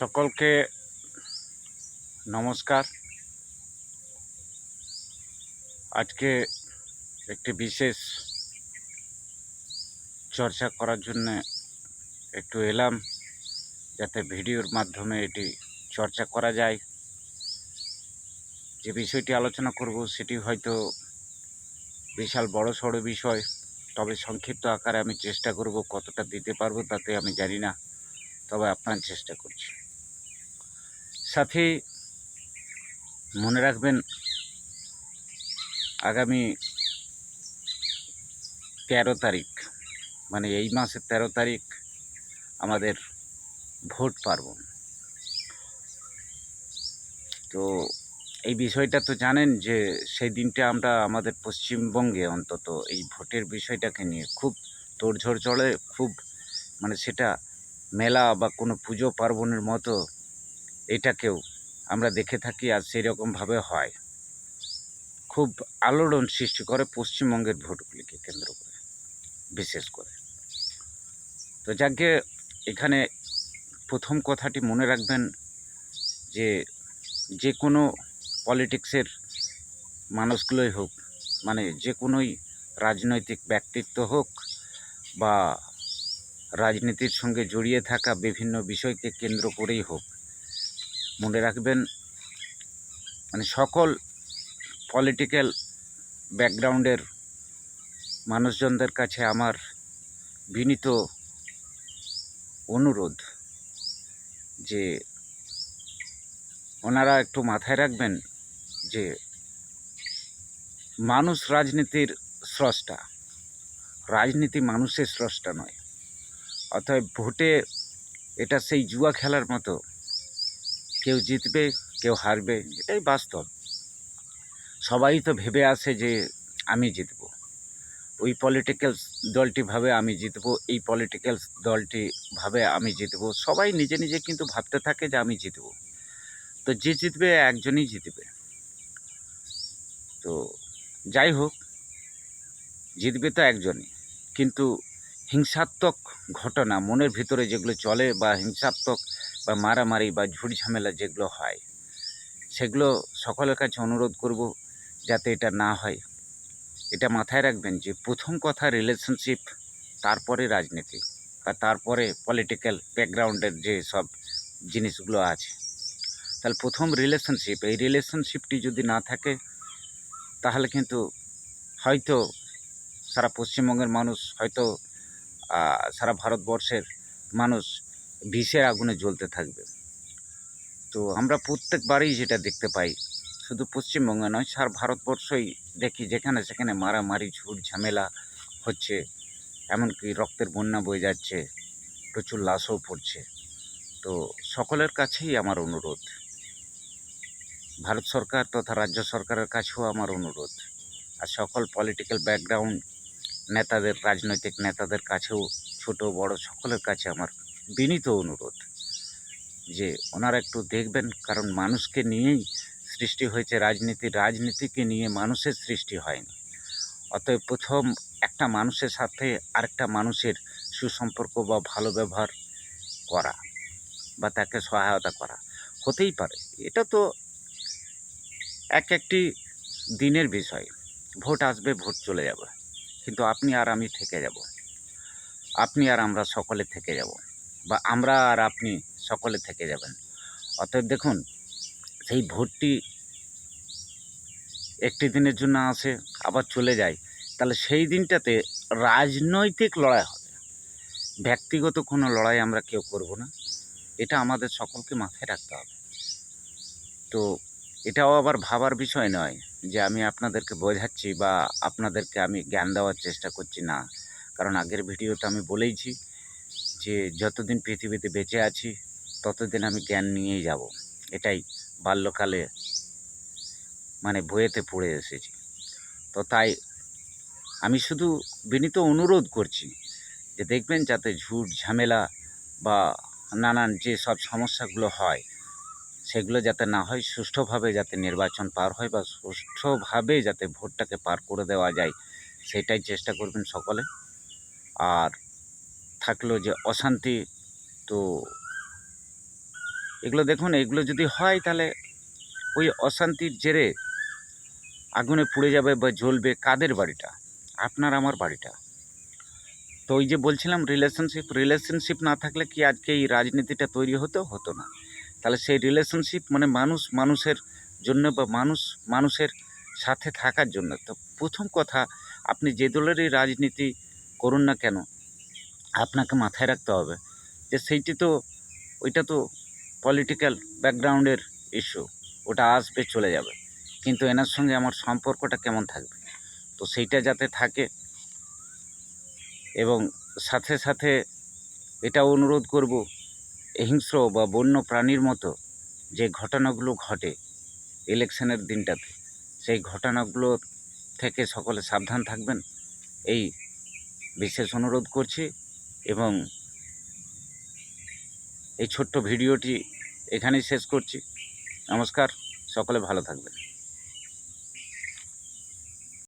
সকলকে নমস্কার। আজকে একটি বিশেষ চর্চা করার জন্য একটু এলাম, যাতে ভিডিওর মাধ্যমে এটি চর্চা করা যায়। যে বিষয়টি আলোচনা করব, সেটি হয়তো বিশাল বড় সড়ো বিষয়, তবে সংক্ষিপ্ত আকারে আমি চেষ্টা করব কতটা দিতে পারব তাতে আমি জানি না, তবে আপনার চেষ্টা করছি। সাথে মনে রাখবেন, আগামী তেরো তারিখ মানে এই মাসের তেরো তারিখ আমাদের ভোট পার্বণ। তো এই বিষয়টা তো জানেন যে সেই দিনটা আমরা আমাদের পশ্চিমবঙ্গে অন্তত এই ভোটের বিষয়টাকে নিয়ে খুব তোড়ঝোড় চলে, খুব মানে সেটা মেলা বা কোনো পুজো পার্বণের মতো এটাকেও আমরা দেখে থাকি আর সেই রকমভাবে হয়। খুব আলোড়ন সৃষ্টি করে পশ্চিমবঙ্গের ভোটগুলিকে কেন্দ্র করে, বিশেষ করে। তো যাকে এখানে প্রথম কথাটি মনে রাখবেন যে যে কোনো পলিটিক্সের মানুষগুলোই হোক মানে যে কোনোই রাজনৈতিক ব্যক্তিত্ব হোক বা রাজনীতির সঙ্গে জড়িয়ে থাকা বিভিন্ন বিষয়কে কেন্দ্র করেই হোক মনে রাখবেন মানে সকল পলিটিক্যাল ব্যাকগ্রাউন্ডের মানুষজনদের কাছে আমার বিনীত অনুরোধ যে ওনারা একটু মাথায় রাখবেন যে মানুষ রাজনীতির স্রষ্টা, রাজনীতি মানুষের স্রষ্টা নয়। অতএব ভোটে এটা সেই জুয়া খেলার মতো কেউ জিতবে, কেউ হারবে, এটাই বাস্তব। সবাই তো ভেবে আসে যে আমি জিতব। ওই পলিটিক্যাল দলটি ভাবে আমি জিতব, এই পলিটিক্যাল দলটি ভাবে আমি জিতব। সবাই নিজে নিজে কিন্তু ভাবতে থাকে যে আমি জিতব। তো যে জিতবে, একজনই জিতবে। তো যাই হোক, জিতবে তো একজনই। কিন্তু হিংসাত্মক ঘটনা, মনের ভিতরে যেগুলো চলে বা হিংসাত্মক বা মারামারি বা ঝুট ঝামেলা যেগুলো হয়, সেগুলো সকলের কাছে অনুরোধ করব যাতে এটা না হয়। এটা মাথায় রাখবেন যে প্রথম কথা রিলেশনশিপ তারপরে রাজনীতি বা তারপরে পলিটিক্যাল ব্যাকগ্রাউন্ডের যে সব জিনিসগুলো আছে। তাহলে প্রথম রিলেশনশিপ এই রিলেশনশিপটি যদি না থাকে, তাহলে কিন্তু হয়তো সারা পশ্চিমবঙ্গের মানুষ, হয়তো সারা ভারতবর্ষের মানুষ বিষের আগুনে জ্বলতে থাকবে। তো আমরা প্রত্যেকবারই যেটা দেখতে পাই, শুধু পশ্চিমবঙ্গে নয়, সারা ভারতবর্ষই দেখি যেখানে সেখানে মারামারি, ঝুট ঝামেলা হচ্ছে, এমনকি রক্তের বন্যা বয়ে যাচ্ছে, প্রচুর লাশও পড়ছে। তো সকলের কাছেই আমার অনুরোধ। ভারত সরকার তথা রাজ্য সরকারের কাছেও আমার অনুরোধ। আর সকল পলিটিক্যাল ব্যাকগ্রাউন্ড নেতাদের, রাজনৈতিক নেতাদের কাছেও, ছোট, বড় সকলের কাছে আমার বিনীত অনুরোধ যে ওনারা একটু দেখবেন, কারণ মানুষকে নিয়েই সৃষ্টি হয়েছে রাজনীতি। রাজনীতিকে নিয়ে মানুষের সৃষ্টি হয়নি। অতএব প্রথম একটা মানুষের সাথে আরেকটা মানুষের সুসম্পর্ক বা ভালো ব্যবহার করা বা তাকে সহায়তা করা হতেই পারে। এটা তো এক একটি দিনের বিষয়। ভোট আসবে, ভোট চলে যাবে। কিন্তু আপনি আর আমি থেকে যাব। আপনি আর আমরা সকলে থেকে যাব। বা আমরা আর আপনি সকলে থেকে যাবেন। অতএব দেখুন, সেই ভোটটি একটি দিনের জন্য আসে, আবার চলে যায়। তাহলে সেই দিনটাতে রাজনৈতিক লড়াই হবে। ব্যক্তিগত কোনো লড়াই আমরা কেউ করব না। এটা আমাদের সকলকে মাথায় রাখতে হবে। তো এটাও আবার ভাবার বিষয় নয় যে আমি আপনাদেরকে বোঝাচ্ছি বা আপনাদেরকে আমি জ্ঞান দেওয়ার চেষ্টা করছি না। কারণ আগের ভিডিওতে আমি বলেইছি যে যতদিন পৃথিবীতে বেঁচে আছি, ততদিন আমি জ্ঞান নিয়েই যাব। এটাই বাল্যকালে মানে বইয়েতে পড়ে এসেছি। তো তাই আমি শুধু বিনীত অনুরোধ করছি যে দেখবেন যাতে ঝুট ঝামেলা বা নানান যে সব সমস্যাগুলো হয়, সেগুলো যাতে না হয়, সুষ্ঠুভাবে যাতে নির্বাচন পার হয় বা সুষ্ঠুভাবে যাতে ভোটটাকে পার করে দেওয়া যায়, সেটাই চেষ্টা করবেন সকলে। আর থাকল যে অশান্তি, তো এগুলো দেখুন, এগুলো যদি হয় তাহলে ওই অশান্তির জেরে আগুনে পুড়ে যাবে বা জ্বলবে কাদের বাড়িটা? আপনার আমার বাড়িটা। তো ওই যে বলছিলাম রিলেশনশিপ রিলেশনশিপ না থাকলে কি আজকে এই রাজনীতিটা তৈরি হতো হতো না? তাহলে সেই রিলেশনশিপ মানে মানুষ, মানুষের জন্য বা মানুষ, মানুষের সাথে থাকার জন্য। তো প্রথম কথা, আপনি যে দলেরই রাজনীতি করুন না কেন আপনাকে মাথায় রাখতে হবে যে সেইটি তো, ওইটা তো পলিটিক্যাল ব্যাকগ্রাউন্ডের ইস্যু ওটা আসবে চলে যাবে। কিন্তু এনার সঙ্গে আমার সম্পর্কটা কেমন থাকবে? তো সেইটা যাতে থাকে এবং সাথে সাথে এটা অনুরোধ করব, হিংস্র বা বন্য প্রাণীর মতো যে ঘটনাগুলো ঘটে ইলেকশনের দিনটাতে, সেই ঘটনাগুলো থেকে সকলে সাবধান থাকবেন। এই বিশেষ অনুরোধ করছি। এবং এই ছোট্ট ভিডিওটি এখানেই শেষ করছি। নমস্কার সকলে ভালো থাকবেন।